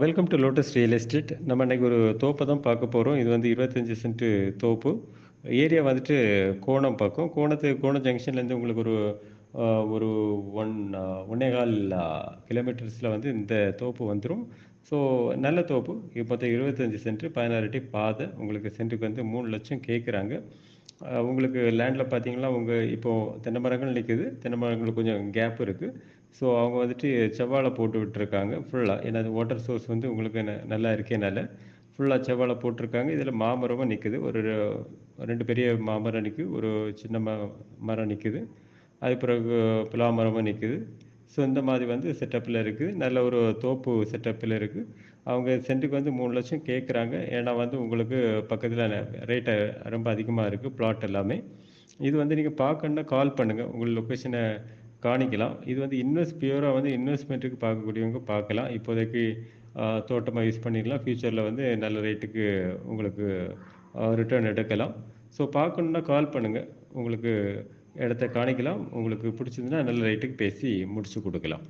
Welcome to lotus real estate நம்ம இன்னைக்கு ஒரு தோப்பை தான் பார்க்க போகிறோம் இது வந்து இருபத்தஞ்சி சென்ட்டு தோப்பு. ஏரியா வந்துட்டு கோணம் பக்கம். கோணத்து கோணம் ஜங்ஷன்லேருந்து உங்களுக்கு ஒரு uh, ஒரு ஒன் ஒன்னே கால் கிலோமீட்டர்ஸில் வந்து இந்த தோப்பு வந்துடும் ஸோ நல்ல தோப்பு. இப்போ மொத்தம் இருபத்தஞ்சி சென்ட்டு பதினாறு அடி பாதை. உங்களுக்கு சென்ட்டுக்கு வந்து மூணு லட்சம் கேட்குறாங்க உங்களுக்கு லேண்டில் பார்த்தீங்கன்னா உங்கள் இப்போது தென்னை மரங்கள் நிற்குது தென்னை மரங்களுக்கு கொஞ்சம் கேப் இருக்குது ஸோ அவங்க வந்துட்டு செவ்வாழை போட்டு விட்டுருக்காங்க. ஃபுல்லாக ஏன்னா அது வாட்டர் சோர்ஸ் வந்து உங்களுக்கு நல்லா இருக்கேனால ஃபுல்லாக செவ்வாழை போட்டிருக்காங்க. இதில் மாமரமும் நிற்குது ஒரு ரெண்டு பெரிய மாமரம் நிற்குது ஒரு சின்ன ம மரம் நிற்குது அது பிறகு பிலா மரமும் நிற்குது ஸோ இந்த மாதிரி வந்து செட்டப்பில் இருக்குது. நல்ல ஒரு தோப்பு செட்டப்பில் இருக்குது. அவங்க சென்ட்டுக்கு வந்து மூணு லட்சம் கேட்குறாங்க. ஏன்னா வந்து உங்களுக்கு பக்கத்தில் ரேட்டு ரொம்ப அதிகமாக இருக்குது பிளாட் எல்லாமே. இது வந்து நீங்கள் பார்க்கணுன்னா கால் பண்ணுங்கள் உங்கள் லொக்கேஷனை காணிக்கலாம். இது வந்து இன்வெஸ்ட் பியூராக வந்து இன்வெஸ்ட்மெண்ட்டுக்கு பார்க்கக்கூடியவங்க பார்க்கலாம். இப்போதைக்கு தோட்டமாக யூஸ் பண்ணிக்கலாம். ஃப்யூச்சரில் வந்து நல்ல ரேட்டுக்கு உங்களுக்கு ரிட்டர்ன் எடுக்கலாம். ஸோ பார்க்கணுன்னா கால் பண்ணுங்கள் உங்களுக்கு இடத்த காணிக்கலாம். உங்களுக்கு பிடிச்சிருந்துன்னா நல்ல ரேட்டுக்கு பேசி முடிச்சு கொடுக்கலாம்.